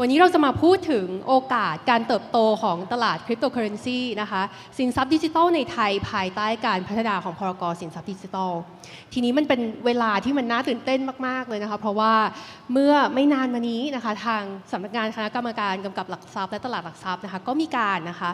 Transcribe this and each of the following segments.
วันนี้เราจะมาพูดถึงโอกาสการเติบโตของตลาดคริปโตเคอเรนซีนะคะสินทรัพย์ดิจิทัลในไทยภายใต้การพัฒนาของพรกสินทรัพย์ดิจิทัล ทีนี้มันเป็นเวลาที่มันน่าตื่นเต้นมาก ๆ เลยนะคะเพราะว่าเมื่อไม่นานมานี้นะคะทางสำนักงานคณะกรรมการกำกับหลักทรัพย์และตลาดหลักทรัพย์นะคะก็มีการนะคะ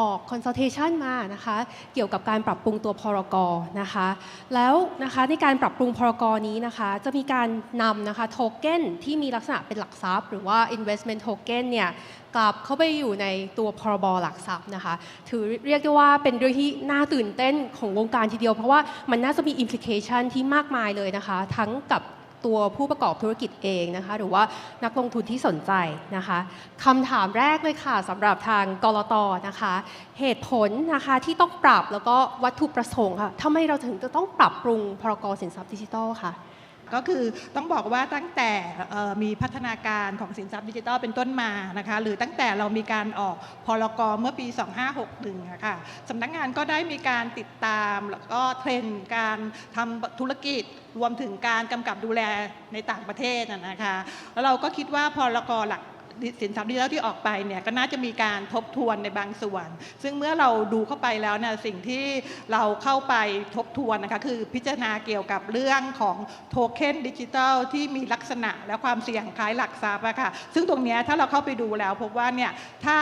ออก consultation มานะคะเกี่ยวกับการปรับปรุงตัวพรกนะคะแล้วนะคะในการปรับปรุงพรกนี้นะคะจะมีการนำนะคะโทเก้นที่มีลักษณะเป็นหลักทรัพย์ หรือว่า investment token เนี่ยกลับเข้าไปอยู่ในตัวพรบหลักทรัพย์นะคะ ถือเรียกได้ว่าเป็นเรื่องที่น่าตื่นเต้นของวงการทีเดียว เพราะว่ามันน่าจะมี implication ที่มากมายเลยนะคะ ทั้งกับตัวผู้ประกอบธุรกิจเองนะคะ หรือว่านักลงทุนที่สนใจนะคะคำถามแรกเลยค่ะสำหรับทางกรตนะคะ เหตุผลนะคะที่ต้องปรับแล้วก็วัตถุประสงค์ค่ะทำไมเราถึงจะต้องปรับปรุงพรกสินทรัพย์ดิจิทัลค่ะ ก็คือต้องบอกว่าตั้งแต่มีพัฒนาการของสินทรัพย์ดิจิทัลเป็นต้นมานะคะหรือตั้งแต่เรามีการออกพรกเมื่อปี 2561ะค่ะสำนักงานก็ได้มีการติดตามแล้วก็เทรนการทำธุรกิจรวมถึงการกำกับดูแลในต่างประเทศนะคะแล้วเราก็คิดว่าพรกหลัก สินทรัพย์ดิจิทัลที่ออกไปเนี่ยก็น่าจะมีการทบทวนในบางส่วน ซึ่งเมื่อเราดูเข้าไปแล้วเนี่ยสิ่งที่เราเข้าไปทบทวนนะคะคือพิจารณาเกี่ยวกับเรื่องของโทเค็นดิจิทัลที่มีลักษณะและความเสี่ยงคล้ายหลักทรัพย์อะค่ะซึ่งตรงนี้ถ้าเราเข้าไปดูแล้วพบว่าเนี่ยถ้า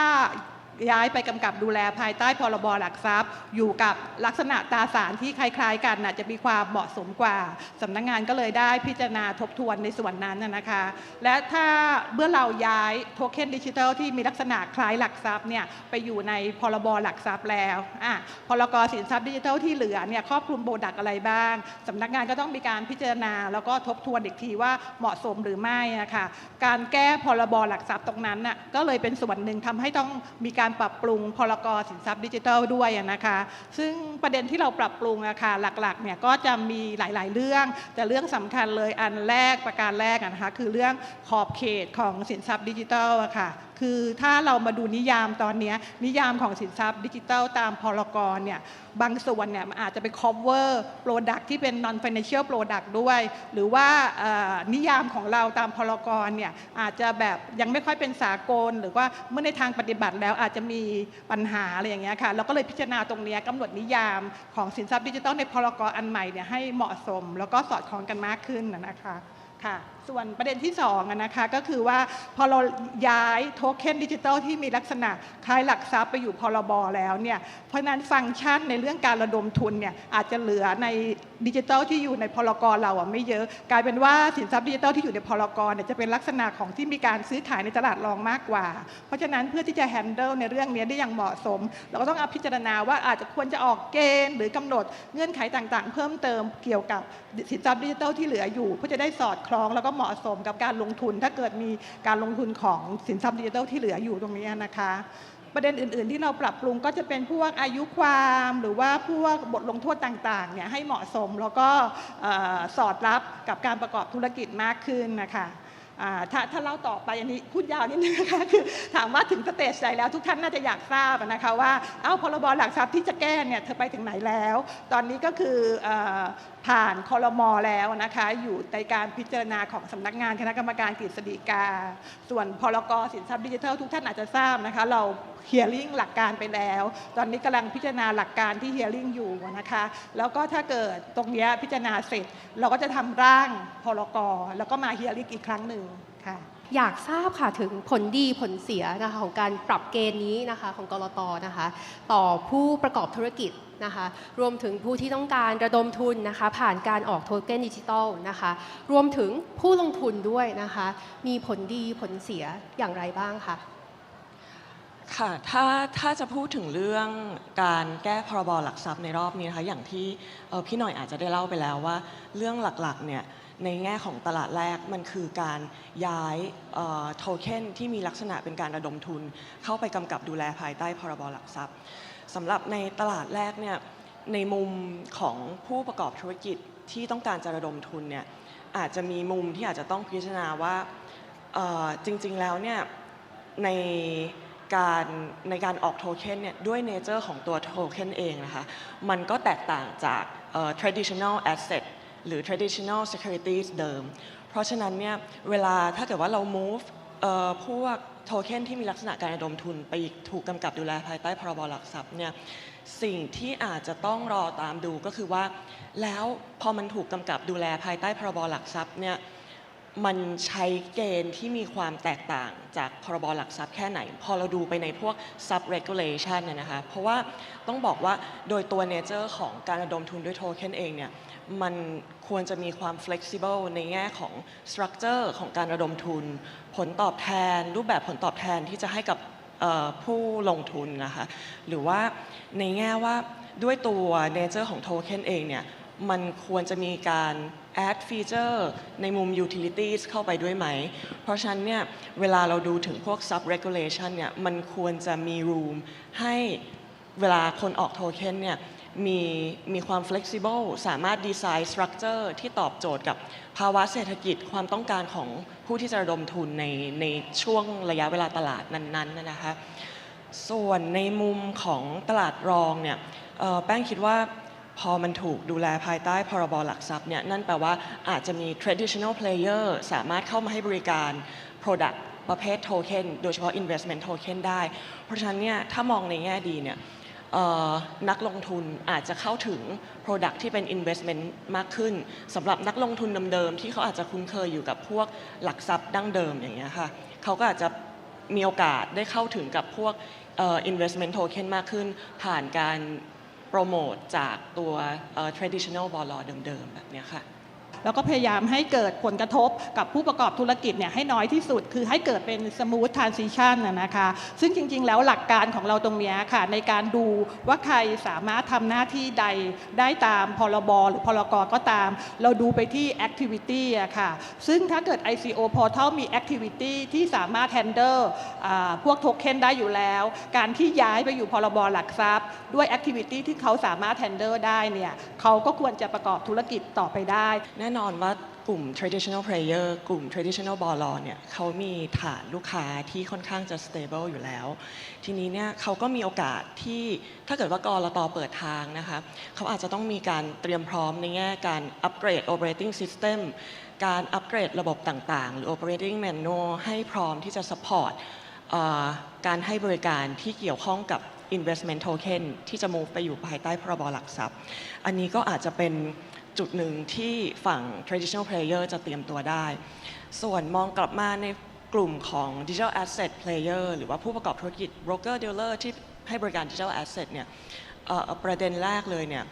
ย้ายไปกำกับดูแลภายใต้พรบหลักทรัพย์ อยู่กับลักษณะตราสารที่คล้าย ๆ กันน่ะจะมีความเหมาะสมกว่าสำนักงานก็เลยได้พิจารณาทบทวนในส่วนนั้นนะคะ และถ้าเมื่อเราย้ายโทเค็นดิจิทัลที่มีลักษณะคล้ายหลักทรัพย์เนี่ยไปอยู่ในพรบหลักทรัพย์แล้วอะพรกสินทรัพย์ดิจิทัลที่เหลือเนี่ยครอบคลุมโปรดักอะไรบ้างสำนักงานก็ต้องมีการพิจารณา แล้วก็ทบทวนอีกทีว่าเหมาะสมหรือไม่อะคะการแก้พรบหลักทรัพย์ตรงนั้นน่ะก็เลยเป็นส่วนหนึ่งทำให้ต้องมีการการปรับปรุงพรกสินทรัพย์ดิจิทัลด้วยนะคะ ซึ่งประเด็นที่เราปรับปรุงอะค่ะหลักๆเนี่ยก็จะมีหลาย ๆ เรื่อง แต่เรื่องสำคัญเลยอันแรกประการแรกนะคะคือเรื่องขอบเขตของสินทรัพย์ดิจิทัลอะค่ะ คือถ้าเรามาดูนิยามตอนนี้นิยามของสินทรัพย์ดิจิทัลตามพรกเนี่ยบางส่วนเนี่ยมันอาจจะไป cover product ที่เป็น non financial product ด้วย หรือว่านิยามของเราตามพรกเนี่ยอาจจะแบบยังไม่ค่อยเป็นสากล หรือว่าเมื่อในทางปฏิบัติแล้วอาจจะมีปัญหาอะไรอย่างเงี้ยค่ะเราก็เลยพิจารณาตรงเนี้ยกำหนดนิยามของสินทรัพย์ดิจิทัลในพรกอันใหม่เนี่ยให้เหมาะสม แล้วก็สอดคล้องกันมากขึ้นนะคะค่ะ ส่วนประเด็นที่2องนะคะก็คือว่าพอเราย้ายโทเค็นดิจิทัลที่มีลักษณะคล้ายหลักทรัพย์ไปอยู่พรบแล้วเนี่ยเพราะนั้นฟังก์ชันในเรื่องการระดมทุนเนี่ยอาจจะเหลือในดิจิทัลที่อยู่ในพรกเราอะไม่เยอะ กลายเป็นว่าสินทรัพย์ดิจิทัลที่อยู่ในพรกเนี่ยจะเป็นลักษณะของที่มีการซื้อขายในตลาดรองมากกว่า เพราะฉะนั้นเพื่อที่จะแฮนเดิลในเรื่องนี้ได้อย่างเหมาะสม เราก็ต้องเอาพิจารณาว่าอาจจะควรจะออกเกณฑ์ หรือกำหนดเงื่อนไขต่างๆ เพิ่มเติมเกี่ยวกับสินทรัพย์ดิจิทัลที่เหลืออยู่เพื่อจะได้สอดคล้องแล้วก็เหมาะสมกับการลงทุน ถ้าเกิดมีการลงทุนของสินทรัพย์ดิจิทัลที่เหลืออยู่ตรงนี้นะคะ ประเด็นอื่น ๆ ที่เราปรับปรุงก็จะเป็นพวกอายุความหรือว่าพวกบทลงโทษต่างๆเนี่ยให้เหมาะสมแล้วก็สอดรับกับการประกอบธุรกิจมากขึ้นนะคะถ้าถ้าเล่าต่อไปอันนี้พูดยาวนิดนึงนะคะคือถามว่าถึงสเตจไหนแล้วทุกท่านน่าจะอยากทราบนะคะว่าเอ้าพรบหลักทรัพย์ที่จะแก้เนี่ยเธอไปถึงไหนแล้ว ตอนนี้ก็คืออผ่านคอรมอแล้วนะคะอยู่ในการพิจารณาของสำนักงานคณะกรรมการกฤษฎีกา ส่วนพรกสินทรัพย์ดิจิทัลทุกท่านอาจจะทราบนะคะเราเฮียริ่งหลักการไปแล้ว ตอนนี้กำลังพิจารณาหลักการที่เฮียริ่งอยู่นะคะ แล้วก็ถ้าเกิดตรงนี้พิจารณาเสร็จ เราก็จะทำร่างพรกแล้วก็มาเฮียริ่งอีกครั้งหนึ่งค่ะ อยากทราบค่ะถึงผลดีผลเสียนะคะของการปรับเกณฑ์นี้นะคะของกรตนะคะต่อผู้ประกอบธุรกิจนะคะรวมถึงผู้ที่ต้องการระดมทุนนะคะผ่านการออกโทเก้นดิจิตอลนะคะรวมถึงผู้ลงทุนด้วยนะคะมีผลดีผลเสียอย่างไรบ้างคะค่ะถ้าถ้าจะพูดถึงเรื่องการแก้พรบหลักทรัพย์ในรอบนี้นะคะอย่างที่ออพี่หน่อยอาจจะได้เล่าไปแล้วว่า เรื่องหลักๆเนี่ย ในแง่ของตลาดแรกมันคือการย้ายโทเค็นที่มีลักษณะเป็นการระดมทุน เข้าไปกำกับดูแลภายใต้พรบหลักทรัพย์สำหรับในตลาดแรกเนี่ยในมุมของผู้ประกอบธุรกิจที่ต้องการจะระดมทุนเนี่ยอาจจะมีมุมที่อาจจะต้องพิจารณาว่าจริงๆแล้วเนี่ยในการในการออกโทเค็นเนี่ยด้วยเนเจอร์ของตัวโทเค็นเองนะคะมันก็แตกต่างจาก traditional asset หรือ traditional securities เดิม เพราะฉะนั้นเนี่ยเวลาถ้าเกิดว่าเรา move เอ่อพวกโทเค็นที่มีลักษณะการระดมทุนไปถูกกำกับดูแลภายใต้พรบหลักทรัพย์เนี่ยสิ่งที่อาจจะต้องรอตามดูก็คือว่า แล้วพอมันถูกกำกับดูแลภายใต้พรบหลักทรัพย์เนี่ย มันใช้เกณฑ์ที่มีความแตกต่างจากพรบหลักทรัพย์แค่ไหน พอเราดูไปในพวก sub regulation เนี่ยนะคะ เพราะว่าต้องบอกว่าโดยตัว nature ของการระดมทุนด้วยโทเค็นเองเนี่ยมันควรจะมีความ flexible ในแง่ของ structure ของการระดมทุน ผลตอบแทน รูปแบบผลตอบแทนที่จะให้กับผู้ลงทุนนะคะ หรือว่าในแง่ว่าด้วยตัว nature ของโทเค็นเองเนี่ย มันควรจะมีการ add feature ในมุม utilities เข้าไปด้วยไหม เพราะฉะนั้นเนี่ยเวลาเราดูถึงพวก sub regulation เนี่ยมันควรจะมี room ให้เวลาคนออกโทเค็นเนี่ยมีมีความ flexible สามารถดีไซน์ structure ที่ตอบโจทย์กับภาวะเศรษฐกิจความต้องการของผู้ที่จะระดมทุนในในช่วงระยะเวลาตลาดนั้นๆนะคะส่วนในมุมของตลาดรองเนี่ยแป้งคิดว่า พอมันถูกดูแลภายใต้พรบหลักทรัพย์เนี่ยนั่นแปลว่าอาจจะมี traditional player สามารถเข้ามาให้บริการ product ประเภทโทเค็นโดยเฉพาะ investment token ได้ เพราะฉะนั้นเนี่ยถ้ามองในแง่ดีเนี่ยนักลงทุนอาจจะเข้าถึง Product ที่เป็น Investment มากขึ้นสำหรับนักลงทุนเดิมๆที่เขาอาจจะคุ้นเคยอยู่กับพวกหลักทรัพย์ดั้งเดิมอย่างเงี้ยค่ะเขาก็อาจจะมีโอกาสได้เข้าถึงกับพวก investment token มากขึ้น ผ่านการ โปรโมทจากตัว traditional b o l เดิมๆ แบบเนี้ยค่ะ แล้วก็พยายามให้เกิดผลกระทบกับผู้ประกอบธุรกิจเนี่ยให้น้อยที่สุด คือให้เกิดเป็น smooth transition นะนะคะ ซึ่งจริง ๆ แล้วหลักการของเราตรงนี้ค่ะ ในการดูว่าใครสามารถทำหน้าที่ใดได้ตามพรบหรือพรกก็ตาม เราดูไปที่ activity อะค่ะ ซึ่งถ้าเกิด ICO portal มี activity ที่สามารถ handle อ่าพวกโทเค็นได้อยู่แล้ว การที่ย้ายไปอยู่พรบหลักทรัพย์ ด้วย activity ที่เขาสามารถ handle ได้เนี่ยเขาก็ควรจะประกอบธุรกิจต่อไปได้น่นอนว่ากลุ่ม traditional player กลุ่ม traditional b a l l เนี่ยเขามีฐานลูกค้าที่ค่อนข้างจะ stable อยู่แล้ว ทีนี้เนี่ยเขาก็มีโอกาสที่ถ้าเกิดว่ากรตเปิดทางนะคะเขาอาจจะต้องมีการเตรียมพร้อมในแง่การอัปเกรด operating system การอัปเกรดระบบต่างๆ หรือ operating manual ให้พร้อมที่จะ support การให้บริการที่เกี่ยวข้องกับ investment token ที่จะ move ไปอยู่ภายใต้พรบหลักทรัพย์ อันนี้ก็อาจจะเป็น จุดหนึ่งที่ฝั่ง traditional player จะเตรียมตัวได้ ส่วนมองกลับมาในกลุ่มของ digital asset player หรือว่าผู้ประกอบธุรกิจ broker dealer ที่ให้บริการ digital asset เนี่ยประเด็นแรกเลยเนี่ย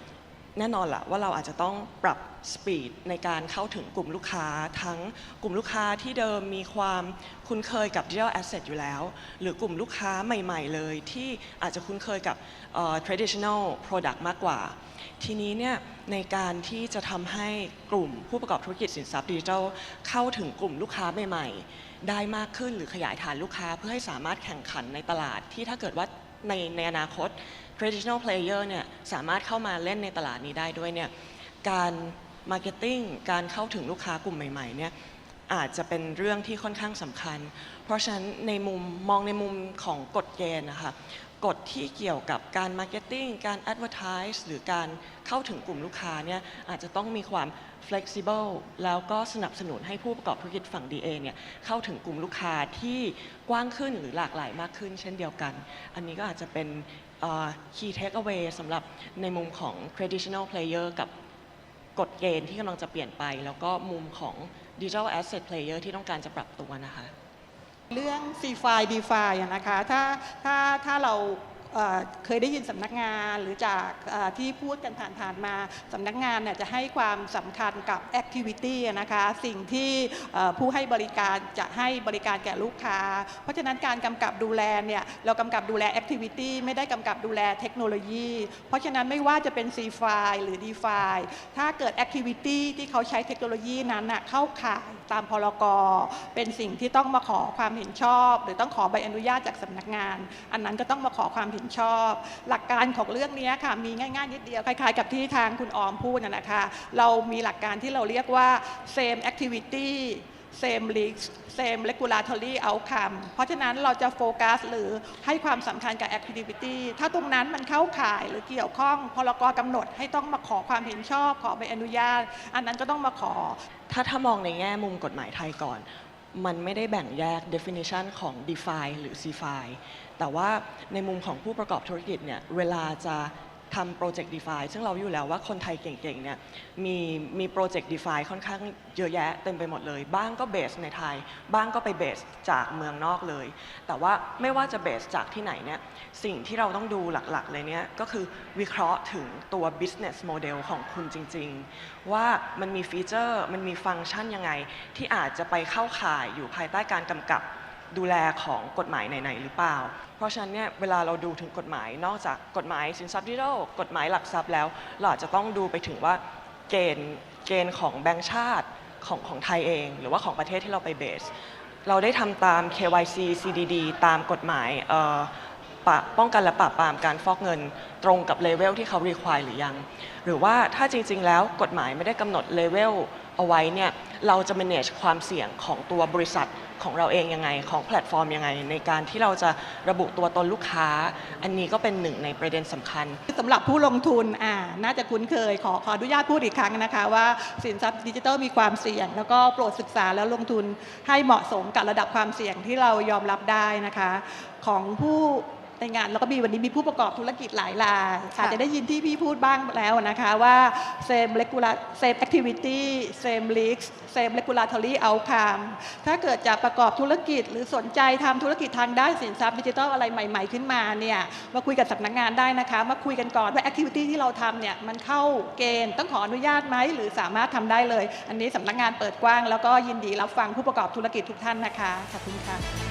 แน่นอนละว่าเราอาจจะต้องปรับสปีดในการเข้าถึงกลุ่มลูกค้า ทั้งกลุ่มลูกค้าที่เดิมมีความคุ้นเคยกับ digital asset อยู่แล้ว หรือกลุ่มลูกค้าใหม่ ๆ เลยที่อาจจะคุ้นเคยกับ traditional product มากกว่า ทีนี้เนี่ยในการที่จะทำให้กลุ่มผู้ประกอบธุรกิจสินทรัพย์ดิจิทัลเข้าถึงกลุ่มลูกค้าใหม่ๆ ได้มากขึ้นหรือขยายฐานลูกค้าเพื่อให้สามารถแข่งขันในตลาดที่ถ้าเกิดว่าในในอนาคต traditional player เนี่ยสามารถเข้ามาเล่นในตลาดนี้ได้ด้วยเนี่ยการ marketing การเข้าถึงลูกค้ากลุ่มใหม่ๆเนี่ยอาจจะเป็นเรื่องที่ค่อนข้างสำคัญ เพราะฉะนั้นในมุมมองในมุมของกฎเกณฑ์นะคะ กฎที่เกี่ยวกับการ marketing การ advertise หรือการเข้าถึงกลุ่มลูกค้าเนี่ยอาจจะต้องมีความ flexible แล้วก็สนับสนุนให้ผู้ประกอบธุรกิจฝั่ง DA เนี่ยเข้าถึงกลุ่มลูกค้าที่กว้างขึ้นหรือหลากหลายมากขึ้นเช่นเดียวกัน อันนี้ก็อาจจะเป็น key takeaway สำหรับในมุมของ traditional player กับกฎเกณฑ์ที่กำลังจะเปลี่ยนไป แล้วก็มุมของ digital asset player ที่ต้องการจะปรับตัวนะคะ เรื่อง c f i d e f i อะนะคะถ้าถ้าถ้าเรา เคยได้ยินสำนักงานหรือจากที่พูดกันผ่านๆมาสำนักงานเนี่ยจะให้ความสำคัญกับ Activity อะนะคะสิ่งที่ผู้ให้บริการจะให้บริการแก่ลูกค้า เพราะฉะนั้นการกำกับดูแลเนี่ยเรากำกับดูแล Activity ไม่ได้กำกับดูแลเทคโนโลยี เพราะฉะนั้นไม่ว่าจะเป็น c f i หรือ d e f i ถ้าเกิด Activity ที่เขาใช้เทคโนโลยีนั้นนะเข้าข่ายตามพรกเป็นสิ่งที่ต้องมาขอความเห็นชอบ หรือต้องขอใบอนุญาตจากสำนักงาน อันนั้นก็ต้องมาขอความเห็นชอบ หลักการของเรื่องนี้ค่ะมีง่ายๆนิดเดียวคล้ายๆ กับที่ทางคุณออมพูดนะคะ เรามีหลักการที่เราเรียกว่า same activity same risk same regulatory outcome เพราะฉะนั้นเราจะโฟกัสหรือให้ความสำคัญกับ activity ถ้าตรงนั้นมันเข้าข่ายหรือเกี่ยวข้องพรกกำหนดให้ต้องมาขอความเห็นชอบ ขอใบอนุญาต อันนั้นก็ต้องมาขอ ถ้าถ้ามองในแง่มุมกฎหมายไทยก่อน มันไม่ได้แบ่งแยก definition ของ DeFi หรือ CeFi แต่ว่าในมุมของผู้ประกอบธุรกิจเนี่ยเวลาจะ ทำโปรเจกต์ DeFi ซึ่งเราอยู่แล้วว่าคนไทยเก่งๆเนี่ยมีมีโปรเจกต์ DeFi ค่อนข้างเยอะแยะเต็มไปหมดเลย บ้างก็เบสในไทย บ้างก็ไปเบสจากเมืองนอกเลย แต่ว่าไม่ว่าจะเบสจากที่ไหนเนี่ยสิ่งที่เราต้องดูหลักๆเลยเนี่ยก็คือวิเคราะห์ถึงตัว business model ของคุณจริงๆ ว่ามันมีฟีเจอร์มันมีฟังก์ชันยังไง ที่อาจจะไปเข้าข่ายอยู่ภายใต้การกำกับ ดูแลของกฎหมายไหนๆหรือเปล่า เพราะฉะนั้นเนี่ยเวลาเราดูถึงกฎหมายนอกจากกฎหมายสินทรัพย์ดิจิทัลกฎหมายหลักทรัพย์แล้ว เราอาจจะต้องดูไปถึงว่าเกณฑ์เกณฑ์ของแบงก์ชาติของของไทยเอง หรือว่าของประเทศที่เราไปเบส เราได้ทำตาม KYC CDD ตามกฎหมาย ปะป้องกันและปราบปรามการฟอกเงินตรงกับเลเวลที่เขา require หรือยัง หรือว่าถ้าจริง ๆ แล้วกฎหมายไม่ได้กำหนดเลเวลเอาไว้เนี่ยเราจะ manage ความเสี่ยงของตัวบริษัทของเราเองยังไง ของแพลตฟอร์มยังไง ในการที่เราจะระบุตัวตนลูกค้า อันนี้ก็เป็นหนึ่งในประเด็นสำคัญ สำหรับผู้ลงทุนอ่าน่าจะคุ้นเคย ขอขออนุญาตพูดอีกครั้งนะคะว่าสินทรัพย์ดิจิทัลมีความเสี่ยง แล้วก็โปรดศึกษาแล้วลงทุนให้เหมาะสมกับระดับความเสี่ยงที่เรายอมรับได้นะคะ ของผู้ ในงานแล้วก็มีวันนี้มีผู้ประกอบธุรกิจหลายรายอาจจะได้ยินที่พี่พูดบ้างแล้วนะคะว่า same regular same activity same risks same regulatory outcome ถ้าเกิดจะประกอบธุรกิจหรือสนใจทำธุรกิจทางด้านสินทรัพย์ดิจิทัลอะไรใหม่ ๆ ขึ้นมาเนี่ยมาคุยกับสำนักงานได้นะคะ มาคุยกันก่อนว่า activity ที่เราทำเนี่ยมันเข้าเกณฑ์ต้องขออนุญาตไหมหรือสามารถทำได้เลย อันนี้สำนักงานเปิดกว้าง แล้วก็ยินดีรับฟังผู้ประกอบธุรกิจทุกท่านนะคะขอบคุณค่ะ